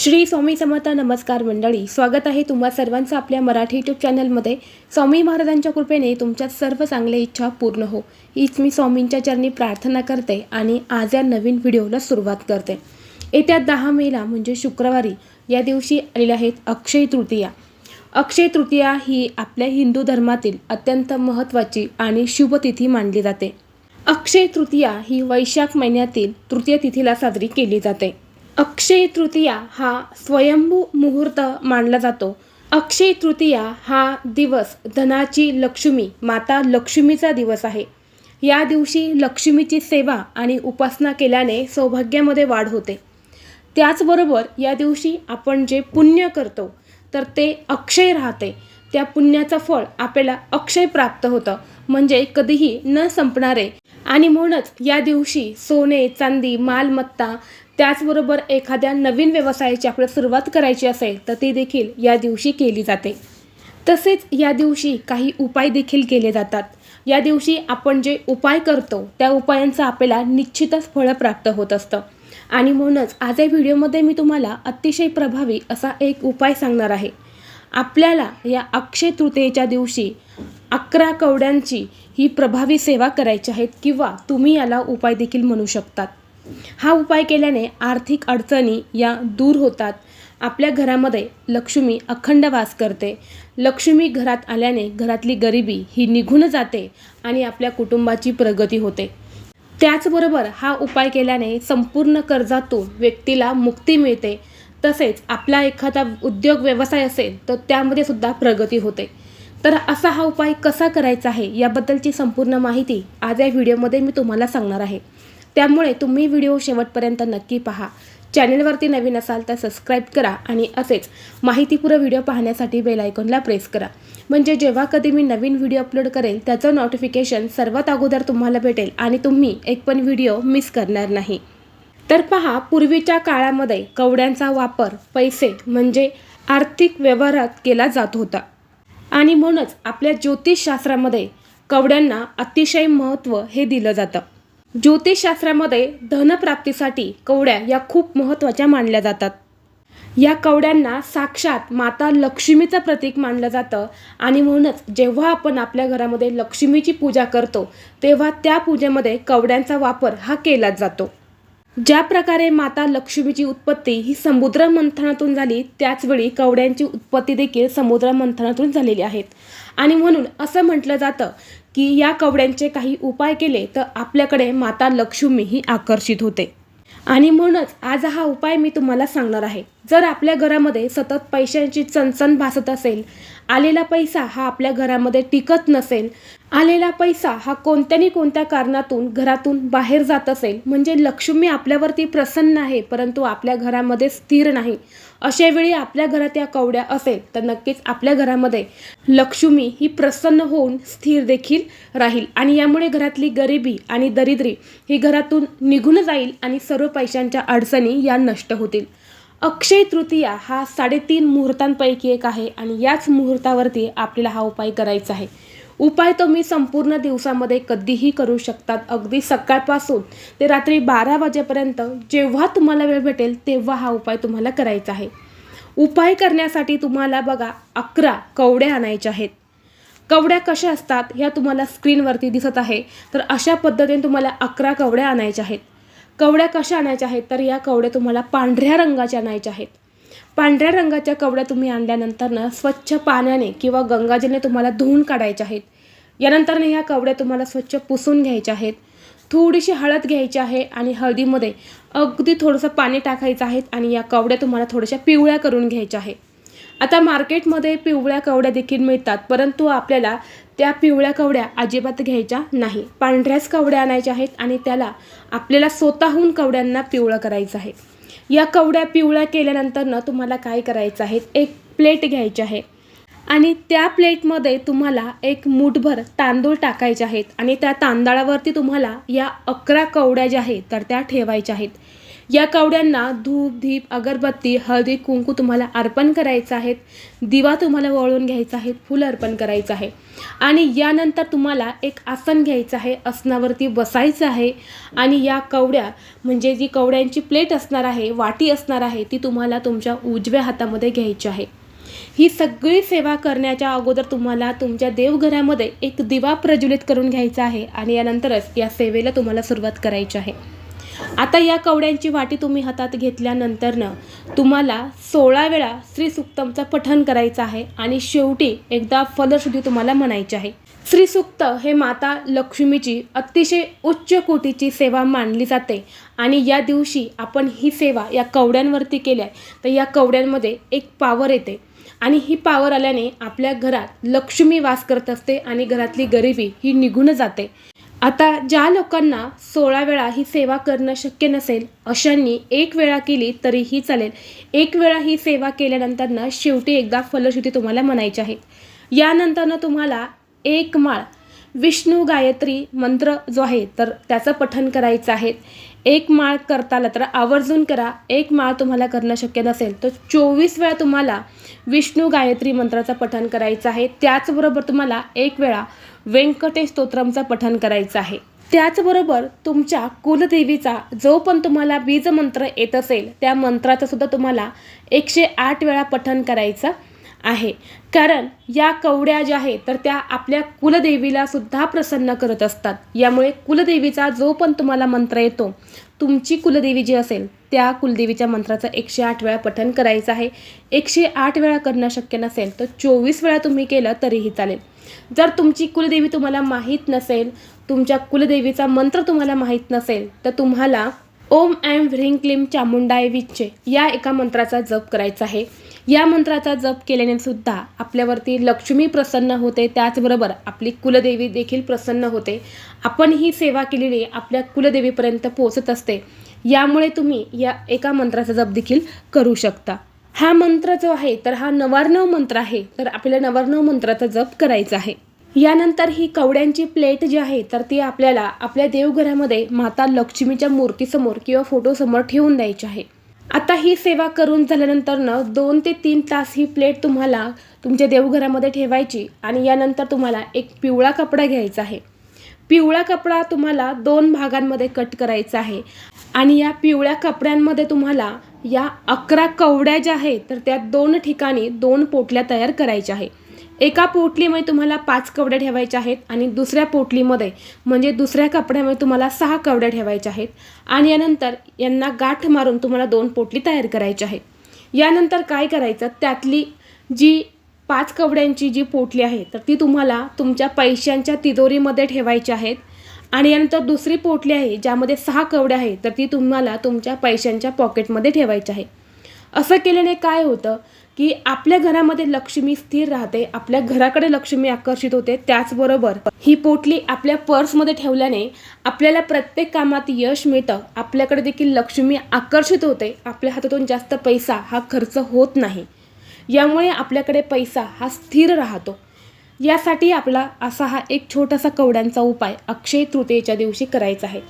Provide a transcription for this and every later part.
श्री स्वामी समर्थ नमस्कार मंडळी स्वागत आहे तुम्हा सर्वांचं आपल्या मराठी यूट्यूब चॅनलमध्ये. स्वामी महाराजांच्या कृपेने तुमच्या सर्व चांगल्या इच्छा पूर्ण हो. हीच मी स्वामींच्या चरणी प्रार्थना करते आणि आज या नवीन व्हिडिओला सुरुवात करते. येत्या दहा मेला म्हणजे शुक्रवारी या दिवशी आलेल्या आहेत अक्षय तृतीया. अक्षय तृतीया ही आपल्या हिंदू धर्मातील अत्यंत महत्त्वाची आणि शुभतिथी मानली जाते. अक्षय तृतीया ही वैशाख महिन्यातील तृतीय तिथीला साजरी केली जाते. अक्षय तृतीया हा स्वयंभू मुहूर्त मानला जातो. अक्षय तृतीया हा दिवस धनाची लक्ष्मी माता लक्ष्मीचा दिवस आहे. या दिवशी लक्ष्मीची सेवा आणि उपासना केल्याने सौभाग्यामध्ये वाढ होते. त्याचबरोबर या दिवशी आपण जे पुण्य करतो तर ते अक्षय राहते. त्या पुण्याचं फळ आपल्याला अक्षय प्राप्त होतं. म्हणजे कधीही न संपणारे. आणि म्हणूनच या दिवशी सोने चांदी मालमत्ता त्याचबरोबर एखाद्या नवीन व्यवसायाची आपल्याला सुरुवात करायची असेल तर ती देखील या दिवशी केली जाते. तसेच या दिवशी काही उपाय देखील केले जातात. या दिवशी आपण जे उपाय करतो त्या उपायांचं आपल्याला निश्चितच फळ प्राप्त होत असतं. आणि म्हणूनच आज या व्हिडिओमध्ये मी तुम्हाला अतिशय प्रभावी असा एक उपाय सांगणार आहे. आपल्याला या अक्षय तृतीयेच्या दिवशी अकरा कवड्यांची ही प्रभावी सेवा करायची आहेत किंवा तुम्ही याला उपाय देखील म्हणू शकतात. हा उपाय केल्याने आर्थिक अडचणी या दूर होतात. आपल्या घरामध्ये लक्ष्मी अखंड वास करते. लक्ष्मी घरात आल्याने घरातली गरिबी ही निघून जाते आणि आपल्या कुटुंबाची प्रगती होते. त्याचबरोबर हा उपाय केल्याने संपूर्ण कर्जातून व्यक्तीला मुक्ती मिळते. तसेच आपला एखादा उद्योग व्यवसाय असेल तर त्यामध्ये सुद्धा प्रगती होते. तर असा हा उपाय कसा करायचा आहे याबद्दलची संपूर्ण माहिती आज या व्हिडिओमध्ये मी तुम्हाला सांगणार आहे. त्यामुळे तुम्ही व्हिडिओ शेवटपर्यंत नक्की पहा. चॅनेलवरती नवीन असाल तर सबस्क्राईब करा आणि असेच माहितीपूर्ण व्हिडिओ पाहण्यासाठी बेल आयकॉनला प्रेस करा. म्हणजे जेव्हा कधी मी नवीन व्हिडिओ अपलोड करेल त्याचं नोटिफिकेशन सर्वात अगोदर तुम्हाला भेटेल आणि तुम्ही एक पण व्हिडिओ मिस करणार नाही. तर पहा पूर्वीच्या काळामध्ये कवड्यांचा वापर पैसे म्हणजे आर्थिक व्यवहारात केला जात होता. आणि म्हणूनच आपल्या ज्योतिषशास्त्रामध्ये कवड्यांना अतिशय महत्त्व हे दिलं जातं. ज्योतिषशास्त्रामध्ये धनप्राप्तीसाठी कवड्या या खूप महत्त्वाच्या मानल्या जातात. या कवड्यांना साक्षात माता लक्ष्मीचं प्रतीक मानलं जातं आणि म्हणूनच जेव्हा आपण आपल्या घरामध्ये लक्ष्मीची पूजा करतो तेव्हा त्या पूजेमध्ये कवड्यांचा वापर हा केला जातो. ज्या प्रकारे माता लक्ष्मीची उत्पत्ती ही समुद्र मंथनातून झाली त्याचवेळी कवड्यांची उत्पत्ती देखील समुद्र मंथनातून झालेली आहेत. आणि म्हणून असं म्हटलं जातं की या कवड्यांचे काही उपाय केले तर आपल्याकडे माता लक्ष्मी ही आकर्षित होते. आणि म्हणूनच आज हा उपाय मी तुम्हाला सांगणार आहे. जर आपल्या घरामध्ये सतत पैशांची चणचण भासत असेल आलेला पैसा हा आपल्या घरामध्ये टिकत नसेल आलेला पैसा हा कोणत्यानी कोणत्या कारणातून घरातून बाहेर जात असेल म्हणजे लक्ष्मी आपल्यावरती प्रसन्न आहे परंतु आपल्या घरामध्ये स्थिर नाही अशा वेळी आपल्या घरात या कवड्या असेल तर नक्कीच आपल्या घरामध्ये लक्ष्मी ही प्रसन्न होऊन स्थिर देखील राहील. आणि यामुळे घरातली गरिबी आणि दरिद्री ही घरातून निघून जाईल आणि सर्व पैशांच्या अडचणी या नष्ट होतील. अक्षय तृतीया हा साडेतीन मुहूर्तांपैकी एक आहे आणि याच मुहूर्तावरती आपल्याला हा उपाय करायचा आहे. उपाय तुम्ही संपूर्ण दिवसामध्ये कधीही करू शकतात. अगदी सकाळपासून ते रात्री बारा वाजेपर्यंत जेव्हा तुम्हाला वेळ भेटेल तेव्हा हा उपाय तुम्हाला करायचा आहे. उपाय करण्यासाठी तुम्हाला बघा अकरा कवड्या आणायच्या आहेत. कवड्या कशा असतात ह्या तुम्हाला स्क्रीनवरती दिसत आहे. तर अशा पद्धतीने तुम्हाला अकरा कवड्या आणायच्या आहेत. कवड्या कशा आणायच्या आहेत? तर या कवड्या तुम्हाला पांढऱ्या रंगाच्या आणायच्या आहेत. पांढऱ्या रंगाच्या कवड्या तुम्ही आणल्यानंतर ना स्वच्छ पाण्याने किंवा गंगाजलने तुम्हाला धुवून काढायच्या आहेत. यानंतर ह्या कवड्या तुम्हाला स्वच्छ पुसून घ्यायच्या आहेत. थोडीशी हळद घ्यायची आहे आणि हळदीमध्ये अगदी थोडंसं पाणी टाकायचं आहे आणि या कवड्या तुम्हाला थोड्याशा पिवळ्या करून घ्यायच्या आहे आता मार्केटमध्ये पिवळ्या कवड्या देखील मिळतात परंतु आपल्याला त्या पिवळ्या कवड्या अजिबात घ्यायच्या नाही. पांढऱ्याच कवड्या आणायच्या आहेत आणि त्याला आपल्याला स्वतःहून कवड्यांना पिवळं करायचं आहे. या कवड्या पिवळ्या केल्यानंतर ना तुम्हाला काय करायचं आहे? एक प्लेट घ्यायची आहे. आणि त्या प्लेटमध्ये तुम्हाला एक मूठभर तांदूळ टाकायचे आहेत. आणि त्या तांदळावरती तुम्हाला या अकरा कवड्या ज्या आहेत तर त्या ठेवायच्या आहेत. या कावड्यांना धूप धीप अगरबत्ती हळदी कुंकू तुम्हाला अर्पण करायचं आहे दिवा तुम्हाला वळून घ्यायचा आहे फुल अर्पण करायचं आहे. आणि यानंतर तुम्हाला एक आसन घ्यायचं आहे आसनावरती बसायचं आहे. आणि या कवड्या म्हणजे जी कवड्यांची प्लेट असणार आहे वाटी असणार आहे ती तुम्हाला तुमच्या उजव्या हातामध्ये घ्यायची आहे. ही सगळी सेवा करण्याच्या अगोदर तुम्हाला तुमच्या देवघरामध्ये एक दिवा प्रज्वलित करून घ्यायचा आहे आणि यानंतरच या सेवेला तुम्हाला सुरुवात करायची आहे. आता या कवड्यांची वाटी तुम्ही हातात घेतल्यानंतरनं तुम्हाला सोळा वेळा श्री सुक्तमचं पठण करायचं आहे आणि शेवटी एकदा फलश्रुती तुम्हाला म्हणायची आहे. श्री सुक्त हे माता लक्ष्मीची अतिशय उच्च कोटीची सेवा मानली जाते आणि या दिवशी आपण ही सेवा या कवड्यांवरती केल्या तर या कवड्यांमध्ये एक पावर येते आणि ही पावर आल्याने आपल्या घरात लक्ष्मी वास करत असते आणि घरातली गरिबी ही निघून जाते. आता ज्या लोकांना सोळा वेळा ही सेवा करणं शक्य नसेल अशांनी एक वेळा केली तरीही चालेल. एक वेळा ही सेवा केल्यानंतरनं शेवटी एकदा फलश्रुती तुम्हाला म्हणायची आहे. यानंतरनं तुम्हाला एक माळ विष्णू गायत्री मंत्र जो आहे तर त्याचं पठण करायचं आहे. एक माळ करताला तर आवर्जून करा. एक माळ तुम्हाला करणं शक्य नसेल तर चोवीस वेळा तुम्हाला विष्णू गायत्री मंत्राचं पठण करायचं आहे. त्याचबरोबर तुम्हाला एक वेळा व्यंकटेश स्तोत्रमचं पठण करायचं आहे. त्याचबरोबर तुमच्या कुलदेवीचा जो पण तुम्हाला बीजमंत्र येत असेल त्या मंत्राचं सुद्धा तुम्हाला एकशे आठ वेळा पठण करायचं आहे. कारण या कवड्या ज्या आहेत तर त्या आपल्या कुलदेवीला सुद्धा प्रसन्न करत असतात. यामुळे कुलदेवीचा जो पण तुम्हाला मंत्र येतो तुमची कुलदेवी जी असेल त्या कुलदेवीच्या मंत्राचं एकशे आठ वेळा पठण करायचं आहे. एकशे आठ वेळा करणं शक्य नसेल तर चोवीस वेळा तुम्ही केलं तरीही चालेल. जर तुमची कुलदेवी तुम्हाला माहीत नसेल तुमच्या कुलदेवीचा मंत्र तुम्हाला माहीत नसेल तर तुम्हाला ओम ॲम व्ह्रीं क्लीम चामुंडाय विच्चे या एका मंत्राचा जप करायचा आहे. या मंत्राचा जप केल्याने सुद्धा आपल्यावरती लक्ष्मी प्रसन्न होते. त्याचबरोबर आपली कुलदेवी देखील प्रसन्न होते. आपण ही सेवा केलेली आपल्या कुलदेवीपर्यंत पोहोचत असते. यामुळे तुम्ही या एका मंत्राचा जप देखील करू शकता. हा मंत्र जो आहे तर हा नवार्णव मंत्र आहे. तर आपल्याला नवार्णव मंत्राचा जप करायचा आहे. यानंतर ही कवड्यांची प्लेट जी आहे तर ती आपल्याला आपल्या देवघरामध्ये माता लक्ष्मीच्या मूर्तीसमोर किंवा फोटोसमोर ठेवून द्यायची आहे. आता ही सेवा करून झाल्यानंतरनं दोन ते तीन तास ही प्लेट तुम्हाला तुमच्या देवघरामध्ये ठेवायची आणि यानंतर तुम्हाला एक पिवळा कपडा घ्यायचा आहे. पिवळा कपडा तुम्हाला दोन भागांमध्ये कट करायचा आहे आणि या पिवळ्या कपड्यांमध्ये तुम्हाला या अकरा कवड्या ज्या आहेत तर त्या दोन ठिकाणी दोन पोटल्या तयार करायच्या आहे. एका पोटलीमध्ये तुम्हाला पाच कवड्या ठेवायच्या आहेत आणि दुसऱ्या पोटलीमध्ये म्हणजे दुसऱ्या कपड्यामध्ये तुम्हाला सहा कवड्या ठेवायच्या आहेत. आणि यानंतर यांना गाठ मारून तुम्हाला दोन पोटली तयार करायची आहे यानंतर काय करायचं? त्यातली जी पाच कवड्यांची जी पोटली आहे तर ती तुम्हाला तुमच्या पैशांच्या तिजोरीमध्ये ठेवायची आहेत. आणि यानंतर दुसरी पोटली आहे ज्यामध्ये सहा कवड्या आहेत तर ती तुम्हाला तुमच्या पैशांच्या पॉकेटमध्ये ठेवायची आहे. असं केल्याने काय होतं? की आपल्या घरामध्ये लक्ष्मी स्थिर राहते आपल्या घराकडे लक्ष्मी आकर्षित होते त्याचबरोबर ही पोटली आपल्या पर्समध्ये ठेवल्याने आपल्याला प्रत्येक कामात यश मिळतं. आपल्याकडे देखील लक्ष्मी आकर्षित होते. आपल्या हातातून जास्त पैसा हा खर्च होत नाही. यामुळे आपल्याकडे पैसा हा स्थिर राहतो. यासाठी आपला असा हा एक छोटासा कवड्यांचा उपाय अक्षय तृतीयेच्या दिवशी करायचा आहे.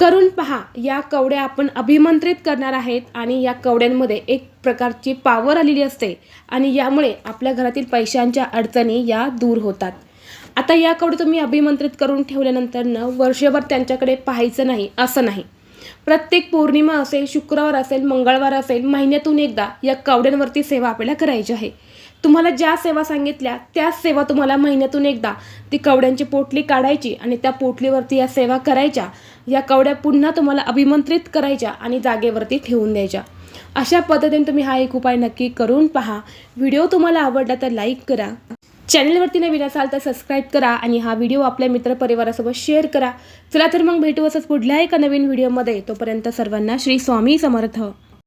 करून पहा या कवड्या आपण अभिमंत्रित करणार आहेत आणि या कवड्यांमध्ये एक प्रकारची पावर आलेली असते आणि यामुळे आपल्या घरातील पैशांच्या अडचणी या दूर होतात. आता या कवड्या तुम्ही अभिमंत्रित करून ठेवल्यानंतरनं वर्षभर त्यांच्याकडे पाहायचं नाही असं नाही. प्रत्येक पौर्णिमा असेल शुक्रवार असेल मंगळवार असेल महिन्यातून एकदा या कवड्यांवरती सेवा आपल्याला करायची आहे. तुम्हाला ज्या सेवा सांगितल्या त्या सेवा तुम्हाला महिन्यातून एकदा ती कवड्यांची पोटली काढायची आणि त्या पोटलीवरती या सेवा करायच्या. या कवड्या पुन्हा तुम्हाला अभिमंत्रित करायच्या आणि जागेवरती ठेवून द्यायच्या. अशा पद्धतीने तुम्ही हा एक उपाय नक्की करून पहा. व्हिडिओ तुम्हाला आवडला तर लाईक करा. चॅनलवरती नवीन असाल तर सबस्क्राईब करा आणि हा व्हिडिओ आपल्या मित्रपरिवारासोबत शेअर करा. चला तर मग भेटू असंच पुढल्या एका नवीन व्हिडिओमध्ये. तोपर्यंत सर्वांना श्री स्वामी समर्थ.